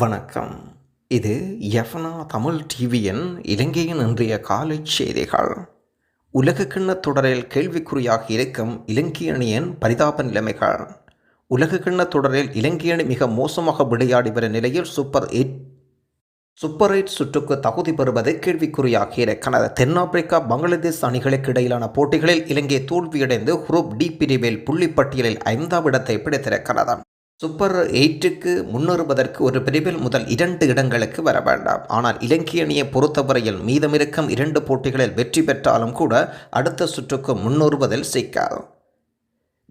வணக்கம். இது எஃப்னா தமிழ் டிவியின் இலங்கையின் இன்றைய காலை செய்திகள். உலகக்கிண்ண தொடரில் கேள்விக்குறியாக இருக்கும் இலங்கை அணியின் பரிதாப நிலைமைகள். உலகக்கிண்ண தொடரில் இலங்கை அணி மிக மோசமாக விளையாடி வரும் நிலையில் சூப்பர் எயிட் சூப்பர் எயிட் சுற்றுக்கு தகுதி பெறுவது கேள்விக்குறியாக இருக்கிறது. தென்னாப்பிரிக்கா பங்களாதேஷ் அணிகளுக்கு இடையிலான போட்டிகளில் இலங்கை தோல்வியடைந்து குரூப் டி பிரிவில் புள்ளிப்பட்டியலில் ஐந்தாம் இடத்தை பிடித்திருக்கிறது. சூப்பர் எயிட்டுக்கு முன்னேறுவதற்கு ஒரு பிரிவில் முதல் இரண்டு இடங்களுக்கு வர வேண்டாம். ஆனால் இலங்கை அணியை பொறுத்தவரையில் மீதமிருக்கும் இரண்டு போட்டிகளில் வெற்றி பெற்றாலும் கூட அடுத்த சுற்றுக்கு முன்னேறுவதில் சிக்காது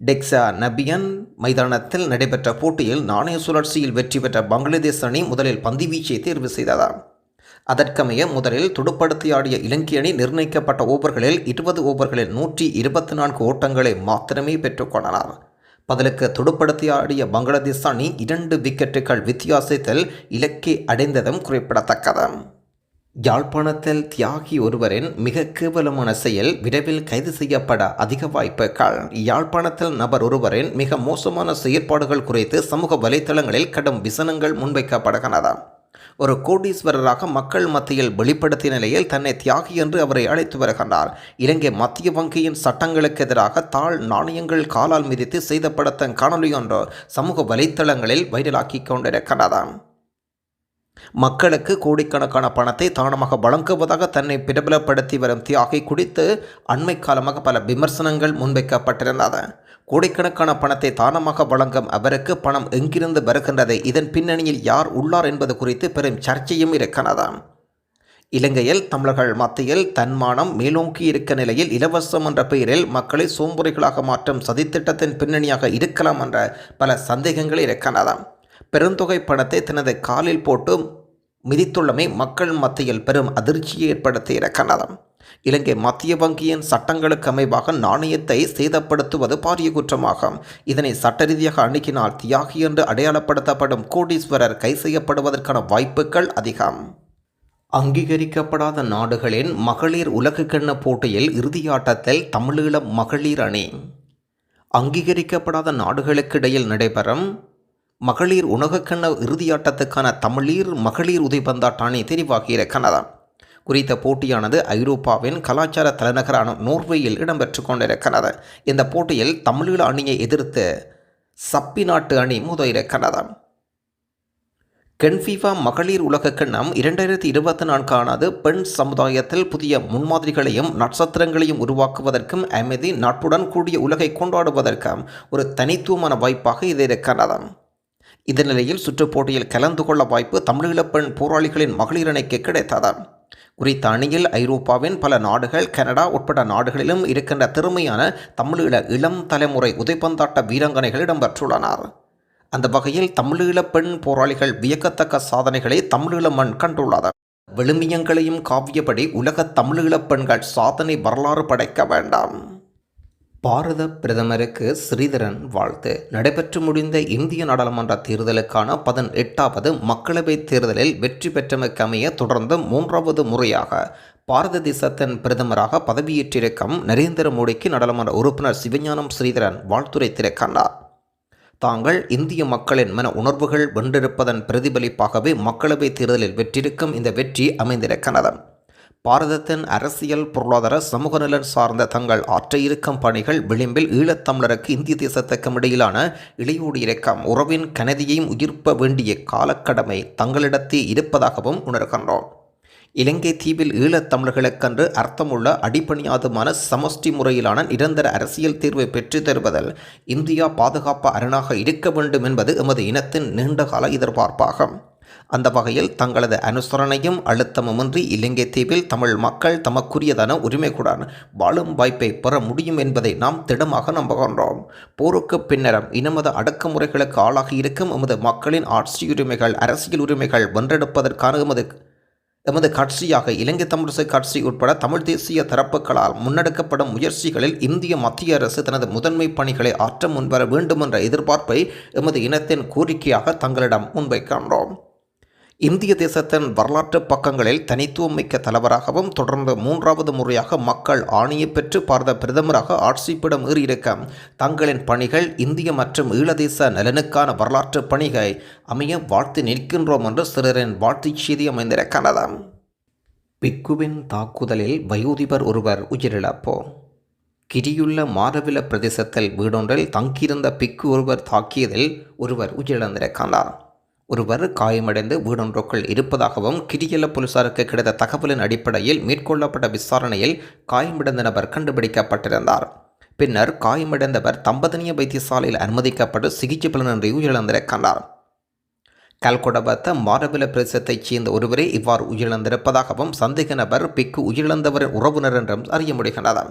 டெக்ஸா நபியன் மைதானத்தில் நடைபெற்ற போட்டியில் நாணய சுழற்சியில் வெற்றி பெற்ற பங்களாதேஷ் அணி முதலில் பந்துவீச்சை தேர்வு செய்ததாம். அதற்கமைய முதலில் துடுப்படுத்தி ஆடிய இலங்கை அணி நிர்ணயிக்கப்பட்ட ஓவர்களில் இருபது ஓவர்களில் நூற்றி இருபத்தி நான்கு ஓட்டங்களை மாத்திரமே பெற்றுக்கொண்டனர் பதிலுக்கு துடுப்படுத்தி ஆடிய பங்களாதேஷ் அணி இரண்டு விக்கெட்டுகள் வித்தியாசத்தில் இலக்கை அடைந்ததும் குறிப்பிடத்தக்கது. யாழ்ப்பாணத்தில் தியாகி ஒருவரின் மிக கேவலமான செயல் விரைவில் கைது செய்யப்பட அதிக வாய்ப்புகள். யாழ்ப்பாணத்தில் நபர் ஒருவரின் மிக மோசமான செயற்பாடுகள் குறித்து சமூக வலைத்தளங்களில் கடும் விசனங்கள் முன்வைக்கப்படுகின்றன. ஒரு கோடீஸ்வரராக மக்கள் மத்தியில் வெளிப்படுத்திய நிலையில் தன்னை தியாகி என்று அவரை அழைத்து வருகின்றார். இலங்கை மத்திய வங்கியின் சட்டங்களுக்கு எதிராக தாழ் நாணயங்கள் காலால் மிதித்து செய்த காணொலி ஒன்று சமூக வலைத்தளங்களில் வைரலாக்கி கொண்டிருக்கிறதாம் மக்களுக்கு கோடிக்கணக்கான பணத்தை தானமாக வழங்குவதாக தன்னை பிரபலப்படுத்தி வரும் தியாகி குறித்து அண்மை காலமாக பல விமர்சனங்கள் முன்வைக்கப்பட்டிருந்தன கோடிக்கணக்கான பணத்தை தானமாக வழங்கும் அவருக்கு பணம் எங்கிருந்து வருகின்றது? இதன் பின்னணியில் யார் உள்ளார் என்பது குறித்து பெரும் சர்ச்சையும் இருக்கிறது? இலங்கையில் தமிழர்கள் மத்தியில் தன்மானம் மேலோங்கி இருக்க நிலையில் இலவசம் என்ற பெயரில் மக்களை சோம்புறைகளாக மாற்றும் சதித்திட்டத்தின் பின்னணியாக இருக்கலாம் என்ற பல சந்தேகங்கள் இருக்கின்றன பெருந்தொகை பணத்தை தனது காலில் போட்டு மிதித்துள்ளமை மக்கள் மத்தியில் பெரும் அதிர்ச்சியை ஏற்படுத்திய கனதம் இலங்கை மத்திய வங்கியின் சட்டங்களுக்கு அமைவாக நாணயத்தை சேதப்படுத்துவது பாரிய குற்றமாகும் இதனை சட்ட ரீதியாக அணுகினால் தியாகி என்று அடையாளப்படுத்தப்படும் கோடீஸ்வரர் கை செய்யப்படுவதற்கான வாய்ப்புகள் அதிகம். அங்கீகரிக்கப்படாத நாடுகளின் மகளிர் உலகக்கிண்ண போட்டியில் இறுதியாட்டத்தில் தமிழீழ மகளிர் அணி. அங்கீகரிக்கப்படாத நாடுகளுக்கு இடையில் நடைபெறும் மகளிர் உணகக்கண்ண இறுதியாட்டத்துக்கான தமிழீர் மகளிர் உதைபந்தாட்ட அணி தெரிவாகியிருக்கிறது குறித்த போட்டியானது ஐரோப்பாவின் கலாச்சார தலைநகரான நோர்வேயில் இடம்பெற்று கொண்டிருக்கிறது இந்த போட்டியில் தமிழீழ அணியை எதிர்த்து சப்பி நாட்டு அணி முதலிருக்கிறது கென்ஃபிஃபா மகளிர் உலக கிண்ணம் இரண்டாயிரத்தி இருபத்தி நான்கானது பெண் சமுதாயத்தில் புதிய முன்மாதிரிகளையும் நட்சத்திரங்களையும் உருவாக்குவதற்கும் அமைதி நட்புடன் கூடிய உலகை கொண்டாடுவதற்கும் ஒரு தனித்துவமான வாய்ப்பாக இது இருக்கிறது. இந்த நிலையில் சுற்றுப்போட்டியில் கலந்து கொள்ள வாய்ப்பு தமிழீழ பெண் போராளிகளின் மகளிர் அணிக்கு கிடைத்தது குறித்த அணியில் ஐரோப்பாவின் பல நாடுகள் கனடா உட்பட நாடுகளிலும் இருக்கின்ற திறமையான தமிழீழ இளம் தலைமுறை உதைப்பந்தாட்ட வீராங்கனைகள் இடம்பெற்றுள்ளனர். அந்த வகையில் தமிழீழ பெண் போராளிகள் வியக்கத்தக்க சாதனைகளை தமிழீழ மண் கண்டுள்ளது. விழுமியங்களையும் காவியபடி உலக தமிழீழ பெண்கள் சாதனை வரலாறு படைக்க வேண்டாம். பாரத பிரதமருக்கு ஸ்ரீதரன் வாழ்த்து. நடைபெற்று முடிந்த இந்திய நாடாளுமன்ற தேர்தலுக்கான பதினெட்டாவது மக்களவைத் தேர்தலில் வெற்றி பெற்றமைக்கமைய தொடர்ந்து மூன்றாவது முறையாக பாரத தேசத்தின் பிரதமராக பதவியேற்றிருக்கும் நரேந்திர மோடிக்கு நாடாளுமன்ற உறுப்பினர் சிவஞானம் ஸ்ரீதரன் வாழ்த்துரைத்திருக்கின்றார் தாங்கள் இந்திய மக்களின் மன உணர்வுகள் வென்றிருப்பதன் பிரதிபலிப்பாகவே மக்களவைத் தேர்தலில் வெற்றிருக்கும் இந்த வெற்றி அமைந்திருக்கிறது. பாரதத்தின் அரசியல் பொருளாதார சமூக நலன் சார்ந்த தங்கள் ஆற்ற இருக்கும் பணிகள் விளிம்பில் ஈழத்தமிழருக்கு இந்திய தேசத்துக்கும் இடையிலான இளையோடு இறக்கம் உறவின் கனதியையும் உயிர்ப்ப வேண்டிய காலக்கடமை தங்களிடத்தே இருப்பதாகவும் உணர்கின்றோம். இலங்கை தீவில் ஈழத்தமிழர்களுக்கென்று அர்த்தமுள்ள அடிப்பணியாதுமான சமஷ்டி முறையிலான நிரந்தர அரசியல் தீர்வை பெற்று தருவதில் இந்தியா பாதுகாப்பு அரணாக இருக்க வேண்டும் என்பது எமது இனத்தின் நீண்டகால எதிர்பார்ப்பாகும். அந்த வகையில் தங்களது அனுசரணையும் அழுத்தமுமின்றி இலங்கை தீவில் தமிழ் மக்கள் தமக்குரியதான உரிமைக்குடன் வாழும் வாய்ப்பை பெற முடியும் என்பதை நாம் திடமாக நம்புகின்றோம். போருக்கு பின்னரும் இனமது அடக்குமுறைகளுக்கு ஆளாகி இருக்கும் எமது மக்களின் ஆட்சி உரிமைகள் அரசியல் உரிமைகள் வென்றெடுப்பதற்கான எமது எமது கட்சியாக இலங்கை தமிழிசை கட்சி உட்பட தமிழ் தேசிய தரப்புகளால் முன்னெடுக்கப்படும் முயற்சிகளில் இந்திய மத்திய அரசு தனது முதன்மை பணிகளை ஆற்ற முன்வர வேண்டும் என்ற எதிர்பார்ப்பை எமது இனத்தின் கோரிக்கையாக தங்களிடம் முன்வைக்கின்றோம். இந்திய தேசத்தின் வரலாற்று பக்கங்களில் தனித்துவம் மிக்க தலைவராகவும் தொடர்ந்து மூன்றாவது முறையாக மக்கள் ஆணையை பெற்று பார்த்த பிரதமராக ஆட்சிப்பிடம் ஏறியிருக்க தங்களின் பணிகள் இந்திய மற்றும் ஈழதேச நலனுக்கான வரலாற்று பணிகளை அமைய வாழ்த்து நிற்கின்றோம் என்று சிலரின் வாழ்த்துச் செய்தி அமைந்திருக்கிறது. பிக்குவின் தாக்குதலில் வயோதிபர் ஒருவர் உயிரிழப்போ. கிரியுள்ள மாரவில பிரதேசத்தில் வீடொன்றில் தங்கியிருந்த பிக்கு ஒருவர் தாக்கியதில் ஒருவர் உயிரிழந்திருக்கிறார். ஒருவர் காயமடைந்து வீடொன்றுக்குள் இருப்பதாகவும் கிரியல போலீசாருக்கு கிடைத்த தகவலின் அடிப்படையில் மேற்கொள்ளப்பட்ட விசாரணையில் காயமடைந்த நபர் கண்டுபிடிக்கப்பட்டிருந்தார். பின்னர் காயமடைந்தவர் தம்பதனிய வைத்தியசாலையில் அனுமதிக்கப்பட்டு சிகிச்சை பலனின்றி உயிரிழந்திருக்கின்றார் கல்கொடபத்த மாரவில பிரதேசத்தைச் சேர்ந்த ஒருவரே இவ்வாறு உயிரிழந்திருப்பதாகவும் சந்தேக நபர் பிக்கு உயிரிழந்தவரின் உறவினர் என்றும் அறிய முடிகின்றனர்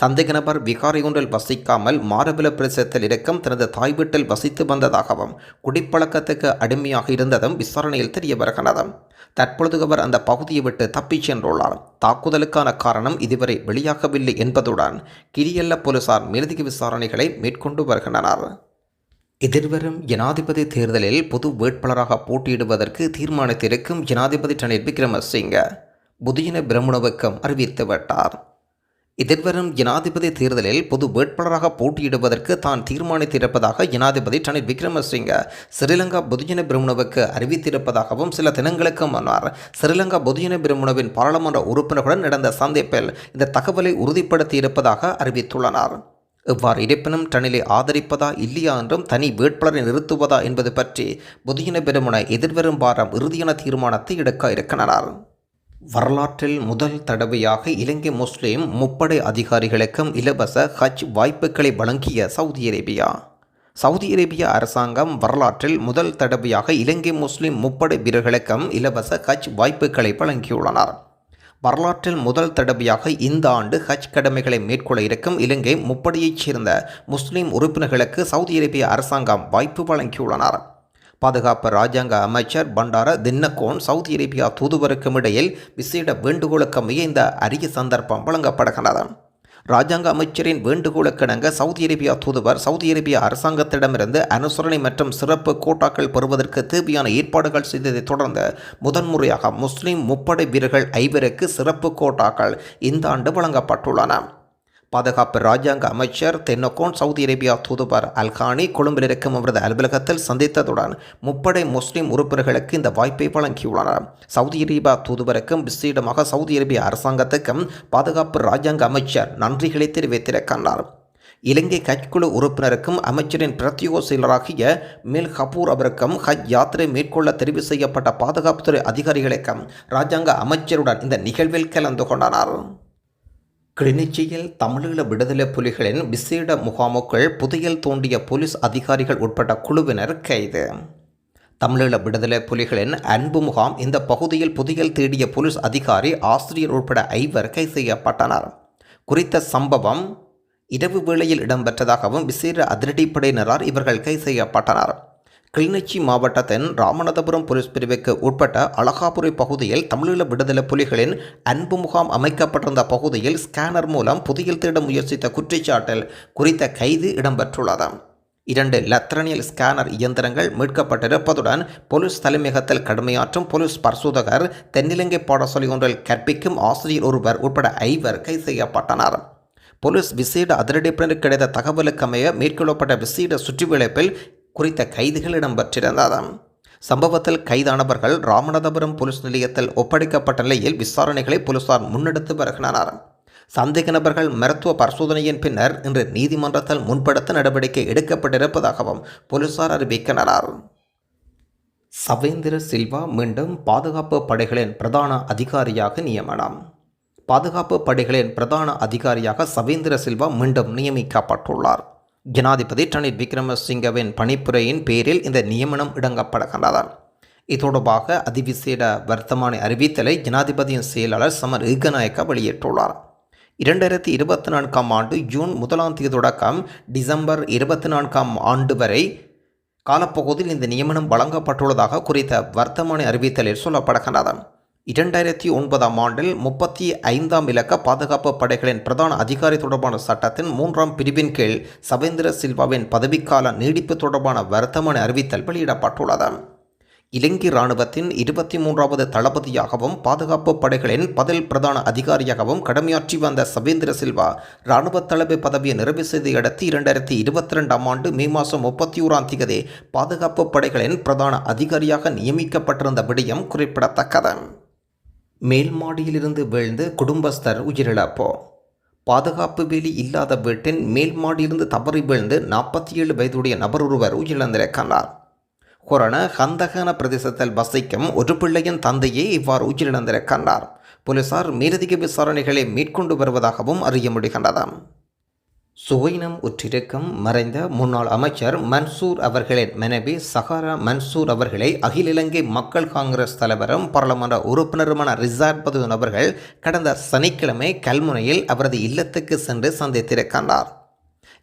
சந்தேக நபர் விகாரை ஒன்றில் வசிக்காமல் மாரவில பிரதேசத்தில் இருக்கும் தனது தாய் வீட்டில் வசித்து வந்ததாகவும் குடிப்பழக்கத்துக்கு அடிமையாக இருந்ததும் விசாரணையில் தெரிய வருகிறது தற்பொழுது அவர் அந்த பகுதியை விட்டு தப்பிச் சென்றுள்ளார். தாக்குதலுக்கான காரணம் இதுவரை வெளியாகவில்லை என்பதுடன் கிரியல்ல போலீசார் மேலதிக விசாரணைகளை மேற்கொண்டு வருகின்றனர். எதிர்வரும் ஜனாதிபதி தேர்தலில் பொது வேட்பாளராக போட்டியிடுவதற்கு தீர்மானித்திருக்கும் ஜனாதிபதி ரணில் விக்ரமசிங்க புதியன பிரமுணவுக்கும் அறிவித்து விட்டார் எதிர்வரும் ஜனாதிபதி தேர்தலில் பொது வேட்பாளராக போட்டியிடுவதற்கு தான் தீர்மானித்திருப்பதாக ஜனாதிபதி ரணில் விக்ரமசிங்க ஸ்ரீலங்கா பொதுஜன பிரமுணவுக்கு அறிவித்திருப்பதாகவும் சில தினங்களுக்கு முன்னர் ஸ்ரீலங்கா பொதுஜன பிரமுணவின் பாராளுமன்ற உறுப்பினர்களுடன் நடந்த சந்திப்பில் இந்த தகவலை உறுதிப்படுத்தியிருப்பதாக அறிவித்துள்ளனர். இவ்வாறு இருப்பினும் டனிலை ஆதரிப்பதா இல்லையா என்றும் தனி வேட்பாளரை நிறுத்துவதா என்பது பற்றி பொதுஜன பெருமுனை எதிர்வரும் வாரம் இறுதியான தீர்மானத்தை எடுக்க இருக்கின்றனர். வரலாற்றில் முதல் தடவையாக இலங்கை முஸ்லிம் முப்படை அதிகாரிகளுக்கும் இலவச ஹஜ் வாய்ப்புகளை வழங்கிய சவுதி அரேபியா. சவுதி அரேபிய அரசாங்கம் வரலாற்றில் முதல் தடவையாக இலங்கை முஸ்லிம் முப்படை வீரர்களுக்கும் இலவச ஹஜ் வாய்ப்புகளை வழங்கியுள்ளனர். வரலாற்றில் முதல் தடவையாக இந்த ஆண்டு ஹஜ் கடமைகளை மேற்கொள்ள இருக்கும் இலங்கை முப்படையைச் சேர்ந்த முஸ்லிம் உறுப்பினர்களுக்கு சவுதி அரேபிய அரசாங்கம் வாய்ப்பு வழங்கியுள்ளனர். பாதுகாப்பு ராஜாங்க அமைச்சர் பண்டார தின்னகோன் சவுதி அரேபியா தூதுவருக்கும் இடையில் விசேட வேண்டுகோளுக்கு அமைய இந்த அரிய சந்தர்ப்பம் வழங்கப்படுகிறது ராஜாங்க அமைச்சரின் வேண்டுகோளுக்கிணங்க சவுதி அரேபியா தூதுவர் சவுதி அரேபியா அரசாங்கத்திடமிருந்து அனுசரணை மற்றும் சிறப்பு கோட்டாக்கள் பெறுவதற்கு தேவையான ஏற்பாடுகள் செய்ததைத் தொடர்ந்து முதன்முறையாக முஸ்லிம் முப்படை வீரர்கள் ஐவருக்கு சிறப்பு கோட்டாக்கள் இந்த ஆண்டு வழங்கப்பட்டுள்ளன. பாதுகாப்பு ராஜாங்க அமைச்சர் தென்னக்கோன் சவுதி அரேபியா தூதுவர் அல்கானி கொழும்பில் இருக்கும் அவரது அலுவலகத்தில் சந்தித்ததுடன் முப்படை முஸ்லிம் உறுப்பினர்களுக்கு இந்த வாய்ப்பை வழங்கியுள்ளனர் சவுதி அரேபியா தூதுவருக்கும் விசேடமாக சவுதி அரேபிய அரசாங்கத்துக்கும் பாதுகாப்பு ராஜாங்க அமைச்சர் நன்றிகளை தெரிவித்திருக்கின்றார் இலங்கை ஹஜ் குழு உறுப்பினருக்கும் அமைச்சரின் பிரத்யோக செயலராகிய மில் கபூர் அவருக்கும் ஹஜ் யாத்திரை மேற்கொள்ள தெரிவு செய்யப்பட்ட பாதுகாப்புத்துறை அதிகாரிகளுக்கும் ராஜாங்க அமைச்சருடன் இந்த நிகழ்வில் கலந்து கொண்டனர் கிளிநொச்சியில் தமிழீழ விடுதலை புலிகளின் விசேட முகாமுக்குள் புதையல் தோண்டிய போலீஸ் அதிகாரிகள் உட்பட்ட குழுவினர் கைது. தமிழீழ விடுதலை புலிகளின் அன்பு முகாம் இந்த பகுதியில் புதையல் தேடிய போலீஸ் அதிகாரி ஆசிரியர் உட்பட ஐவர் கைது செய்யப்பட்டனர். குறித்த சம்பவம் இரவு வேளையில் இடம்பெற்றதாகவும் விசேட அதிரடிப்படையினரால் இவர்கள் கைது செய்யப்பட்டனர். கிளிநொச்சி மாவட்டத்தின் ராமநாதபுரம் போலீஸ் பிரிவுக்கு உட்பட்ட அழகாபுரி பகுதியில் தமிழீழ விடுதலை புலிகளின் அன்பு முகாம் அமைக்கப்பட்டிருந்த பகுதியில் ஸ்கேனர் மூலம் புதையில் தேட முயற்சித்த குற்றச்சாட்டில் குறித்த கைது இடம்பெற்றுள்ளது. இரண்டு லத்ரனியல் ஸ்கேனர் இயந்திரங்கள் மீட்கப்பட்டிருப்பதுடன் போலீஸ் தலைமையகத்தில் கடுமையாற்றும் போலீஸ் பரிசோதகர் தென்னிலங்கை பாடசாலை ஒன்றில் கற்பிக்கும் ஆசிரியர் ஒருவர் உட்பட ஐவர் கைது செய்யப்பட்டனர். போலீஸ் விசேட அதிரடிப்பினர் கிடைத்த தகவலுக்கமைய மேற்கொள்ளப்பட்ட விசேட சுற்றுவளைப்பில் குறித்த கைதுகள் இடம்பெற்றிருந்தது சம்பவத்தில் கைதானவர்கள் ராமநாதபுரம் போலீஸ் நிலையத்தில் ஒப்படைக்கப்பட்ட நிலையில் விசாரணைகளை போலீசார் முன்னெடுத்து வருகின்றனர். சந்தேக நபர்கள் மருத்துவ பரிசோதனையின் பின்னர் இன்று நீதிமன்றத்தில் முன்படுத்த நடவடிக்கை எடுக்கப்பட்டிருப்பதாகவும் போலீசார் அறிவிக்கின்றனர். சவேந்திர சில்வா மீண்டும் பாதுகாப்பு படைகளின் பிரதான அதிகாரியாக நியமனம். பாதுகாப்பு படைகளின் பிரதான அதிகாரியாக சவேந்திர சில்வா மீண்டும் நியமிக்கப்பட்டுள்ளார். ஜனாதிபதி ரணில் விக்ரமசிங்கவின் பணிப்புரையின் பேரில் இந்த நியமனம் இடங்கப்படுகின்றது இதொடர்பாக அதிவிசேட வர்த்தமானி அறிவித்தலை ஜனாதிபதியின் செயலாளர் சமர் ஈகநாயக்க வெளியிட்டுள்ளார். இரண்டாயிரத்தி இருபத்தி நான்காம் ஆண்டு ஜூன் முதலாம் தேதி தொடக்கம் டிசம்பர் இருபத்தி நான்காம் ஆண்டு வரை காலப்பகுதியில் இந்த நியமனம் வழங்கப்பட்டுள்ளதாக குறித்த வர்த்தமானி அறிவித்தலில் சொல்லப்படுகின்றது இரண்டாயிரத்தி ஒன்பதாம் ஆண்டில் முப்பத்தி ஐந்தாம் இலக்க பாதுகாப்பு படைகளின் பிரதான அதிகாரி தொடர்பான சட்டத்தின் மூன்றாம் பிரிவின் கீழ் சவேந்திர சில்வாவின் பதவிக்கால நீடிப்பு தொடர்பான வர்த்தமானி அறிவித்தல் வெளியிடப்பட்டுள்ளது. இலங்கை இராணுவத்தின் இருபத்தி மூன்றாவது தளபதியாகவும் பாதுகாப்பு படைகளின் பதில் பிரதான அதிகாரியாகவும் கடமையாற்றி வந்த சவேந்திர சில்வா இராணுவ தளபதி பதவியை நிறைவு செய்தையடுத்து இரண்டாயிரத்தி இருபத்தி ரெண்டாம் ஆண்டு மே மாதம் முப்பத்தி ஓராம் தேதி பாதுகாப்பு படைகளின் பிரதான அதிகாரியாக நியமிக்கப்பட்டிருந்த விடயம் குறிப்பிடத்தக்கது. மேல் மாடியிலிருந்து வீழ்ந்து குடும்பஸ்தர் உயிரிழப்போ. பாதுகாப்பு வேலி இல்லாத வீட்டின் மேல் மாடியிலிருந்து தவறி வீழ்ந்து நாற்பத்தி ஏழு வயதுடைய நபர் ஒருவர் உயிரிழந்திருக்கிறார். கொரோனா ஹந்தகான பிரதேசத்தில் வசிக்கும் ஒரு பிள்ளையின் தந்தையே இவ்வாறு உயிரிழந்திருக்கின்றார் போலீசார் மேலதிக விசாரணைகளை மேற்கொண்டு வருவதாகவும் அறிய முடிகின்றது. சுவைனம் உற்றிருக்கும் மறைந்த முன்னாள் அமைச்சர் மன்சூர் அவர்களின் மனைவி சஹாரா மன்சூர் அவர்களை அகில இலங்கை மக்கள் காங்கிரஸ் தலைவரும் பாராளுமன்ற உறுப்பினருமான ரிசார்ட் பதுன் அவர்கள் கடந்த சனிக்கிழமை கல்முனையில் அவரது இல்லத்துக்கு சென்று சந்தித்திருக்கின்றார்.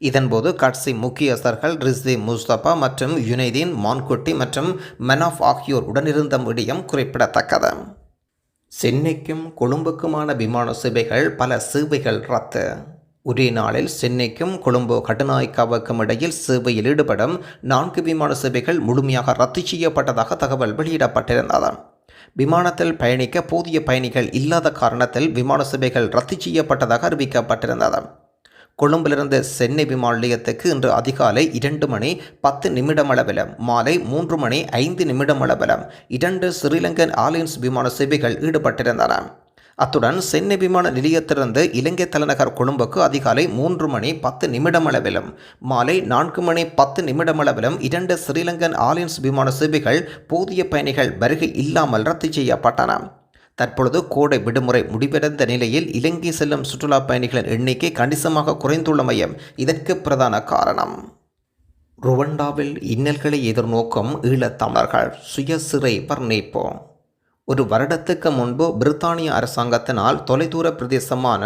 இதன்போது கட்சி முக்கியஸ்தர்கள் ரிஸ்வி முஸ்தபா மற்றும் யுனைதீன் மான்குட்டி மற்றும் மனாஃப் ஆகியோர் உடனிருந்த விடயம் குறிப்பிடத்தக்கது. சென்னைக்கும் கொழும்புக்குமான விமான சேவைகள் பல சேவைகள் ரத்து. ஒரே நாளில் சென்னைக்கும் கொழும்பு கட்டுநாயக்காவுக்கும் இடையில் சேவையில் ஈடுபடும் நான்கு விமான சேவைகள் முழுமையாக ரத்து செய்யப்பட்டதாக தகவல் வெளியிடப்பட்டிருந்ததாம் விமானத்தில் பயணிக்க போதிய பயணிகள் இல்லாத காரணத்தில் விமான சேவைகள் ரத்து செய்யப்பட்டதாக அறிவிக்கப்பட்டிருந்ததாம் கொழும்பிலிருந்து சென்னை விமான நிலையத்துக்கு இன்று அதிகாலை இரண்டு மணி பத்து நிமிடம் அளவில் மாலை மூன்று மணி ஐந்து நிமிடம் அளவில் இரண்டு ஸ்ரீலங்கன் ஆலியன்ஸ் விமான சேவைகள் ஈடுபட்டிருந்தன. அத்துடன் சென்னை விமான நிலையத்திலிருந்து இலங்கை தலைநகர் கொழும்புக்கு அதிகாலை மூன்று மணி பத்து நிமிடமளவிலும் மாலை நான்கு மணி பத்து நிமிடமளவிலும் இரண்டு ஸ்ரீலங்கன் ஆலியன்ஸ் விமான சேவைகள் போதிய பயணிகள் வருகை இல்லாமல் ரத்து செய்யப்பட்டன. தற்பொழுது கோடை விடுமுறை முடிவடைந்த நிலையில் இலங்கை செல்லும் சுற்றுலா பயணிகளின் எண்ணிக்கை கணிசமாக குறைந்துள்ளமையும் இதற்கு பிரதான காரணம். ருவண்டாவில் இன்னல்களை எதிர்நோக்கும் ஈழத்தமிழர்கள் சுயசிறை வர்ணிப்போம். ஒரு வருடத்துக்கு முன்பு பிரித்தானிய அரசாங்கத்தினால் தொலைதூர பிரதேசமான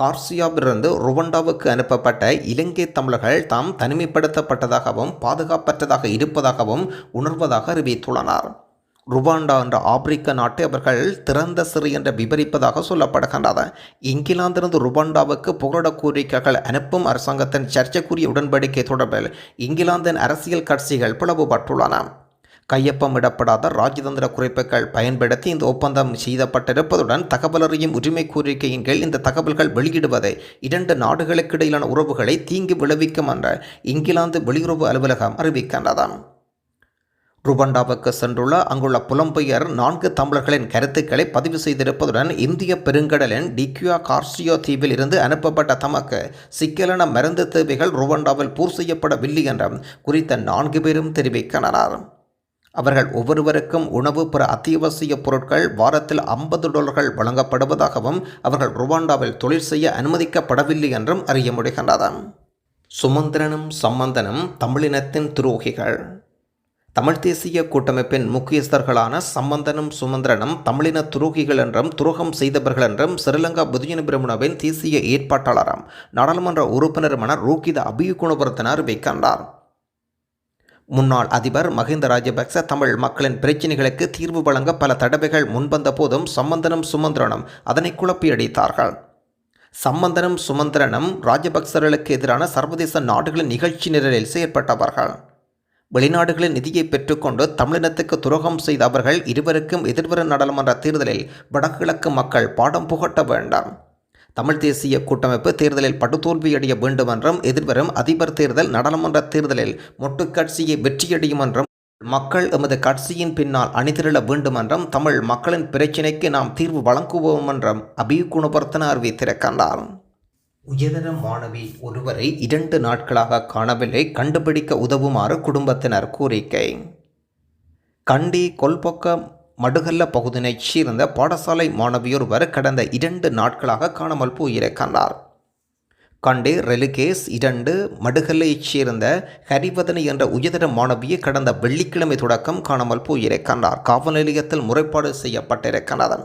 கார்சியாவிலிருந்து ருவண்டாவுக்கு அனுப்பப்பட்ட இலங்கை தமிழர்கள் தாம் தனிமைப்படுத்தப்பட்டதாகவும் பாதுகாப்பற்றதாக இருப்பதாகவும் உணர்வதாக அறிவித்துள்ளனர். ருவாண்டா என்ற ஆப்பிரிக்க நாட்டை அவர்கள் திறந்த சிறு என்று விவரிப்பதாக சொல்லப்படுகின்றது. இங்கிலாந்திலிருந்து ருவாண்டாவுக்கு புகலிட கோரிக்கைகள் அனுப்பும் அரசாங்கத்தின் சர்ச்சைக்குரிய உடன்படிக்கை தொடர்பில் இங்கிலாந்தின் அரசியல் கட்சிகள் பிளவுபட்டுள்ளன. கையொப்பமிடப்படாத ராஜதந்திர குறிப்புகள் பயன்படுத்தி இந்த ஒப்பந்தம் செய்யப்பட்டிருப்பதுடன் தகவலறியும் உரிமை கோரிக்கையின் கீழ் இந்த தகவல்கள் வெளியிடுவதை இரண்டு நாடுகளுக்கு இடையிலான உறவுகளை தீங்கு விளைவிக்கும் என்ற இங்கிலாந்து வெளியுறவு அலுவலகம் அறிவிக்கின்றதாம் ருபண்டாவுக்கு சென்றுள்ள அங்குள்ள புலம்பெயர் நான்கு தமிழர்களின் கருத்துக்களை பதிவு செய்திருப்பதுடன் இந்திய பெருங்கடலின் டிக்யூயா கார்சியோ தீவில் இருந்து அனுப்பப்பட்ட தமக்கு சிக்கலான மருந்து தேவைகள் ருவண்டாவில் பூர் செய்யப்படவில்லை என்றும் குறித்த நான்கு பேரும் தெரிவிக்கின்றனர். அவர்கள் ஒவ்வொருவருக்கும் உணவு பிற அத்தியாவசிய பொருட்கள் வாரத்தில் ஐம்பது டாலர்கள் வழங்கப்படுவதாகவும் அவர்கள் ருவாண்டாவில் தொழில் செய்ய அனுமதிக்கப்படவில்லை என்றும் அறிய முடிகின்றது. சுமந்திரனும் சம்பந்தனும் தமிழினத்தின் துரோகிகள். தமிழ் தேசிய கூட்டமைப்பின் முக்கியஸ்தர்களான சம்பந்தனும் சுமந்திரனும் தமிழின துரோகிகள் என்றும் துரோகம் செய்தவர்கள் என்றும் ஸ்ரீலங்கா பொதுஜன பிரமுனவின் தேசிய ஏற்பாட்டாளரும் நாடாளுமன்ற உறுப்பினருமான ரூகித அபியுகுணபுரத்தினர் வைக்கின்றார். முன்னாள் அதிபர் மஹிந்த ராஜபக்ச தமிழ் மக்களின் பிரச்சினைகளுக்கு தீர்வு வழங்க பல தடவைகள் முன்வந்த போதும் சம்பந்தனும் சுமந்திரனும் அதனை குழப்பியடித்தார்கள். சம்பந்தனும் சுமந்திரனும் ராஜபக்சர்களுக்கு எதிரான சர்வதேச நாடுகளின் நிகழ்ச்சி நிரலில் செயற்பட்டவர்கள். வெளிநாடுகளின் நிதியை பெற்றுக்கொண்டு தமிழினத்துக்கு துரோகம் செய்த அவர்கள் இருவருக்கும் எதிர்வரும் நாடாளுமன்ற தேர்தலில் வடகிழக்கு மக்கள் பாடம் புகட்ட வேண்டாம். தமிழ் தேசிய கூட்டமைப்பு தேர்தலில் படுதோல்வியடைய வேண்டும் என்றும் எதிர்வரும் அதிபர் தேர்தல் நாடாளுமன்ற தேர்தலில் மொட்டு கட்சியை வெற்றியடையும் என்றும் மக்கள் எமது கட்சியின் பின்னால் அணிதிரள வேண்டும் என்றும் தமிழ் மக்களின் பிரச்சினைக்கு நாம் தீர்வு வழங்குவோம் என்றும் அபிகுணவர்த்தன அறிவித்திருக்கின்றார் உயர்தர மாணவி ஒருவரை இரண்டு நாட்களாக காணவில்லை கண்டுபிடிக்க உதவுமாறு குடும்பத்தினர் கோரிக்கை. கண்டி கொல்பொக்க மடுகல்ல பகுதியினைச் சேர்ந்த பாடசாலை மாணவியொருவர் கடந்த இரண்டு நாட்களாக காணாமல் போயிருக்கின்றார். கண்டே ரெலுகேஸ் இரண்டு மடுகல்லையைச் சேர்ந்த ஹரிவதனி என்ற உயர்தர மாணவியை கடந்த வெள்ளிக்கிழமை தொடக்கம் காணாமல் போயிருக்கின்றார். காவல் நிலையத்தில் முறைப்பாடு செய்யப்பட்டிருக்கின்றது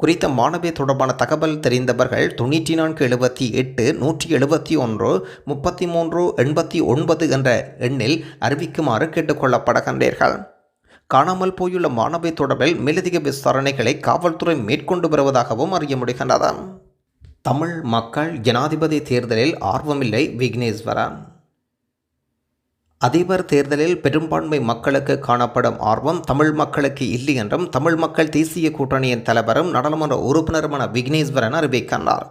குறித்த மாணவி தொடர்பான தகவல் தெரிந்தவர்கள் தொண்ணூற்றி நான்கு எழுபத்தி எட்டு நூற்றி எழுபத்தி ஒன்று முப்பத்தி மூன்று எண்பத்தி ஒன்பது என்ற எண்ணில் அறிவிக்குமாறு கேட்டுக்கொள்ளப்படுகின்றீர்கள் காணாமல் போயுள்ள மாணவி தொடர்பில் மேலதிக விசாரணைகளை காவல்துறை மேற்கொண்டு வருவதாகவும் அறிய முடிகின்றது. தமிழ் மக்கள் ஜனாதிபதி தேர்தலில் ஆர்வமில்லை விக்னேஸ்வரன். அதிபர் தேர்தலில் பெரும்பான்மை மக்களுக்கு காணப்படும் ஆர்வம் தமிழ் மக்களுக்கு இல்லை என்றும் தமிழ் மக்கள் தேசிய கூட்டணியின் தலைவரும் நாடாளுமன்ற உறுப்பினருமான விக்னேஸ்வரன் அறிவிக்கின்றார்.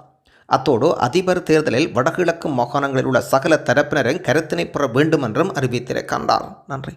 அத்தோடு அதிபர் தேர்தலில் வடகிழக்கு மாகாணங்களில் உள்ள சகல தரப்பினரும் கருத்தினை பெற வேண்டும் என்றும் அறிவித்திருக்கின்றார். நன்றி.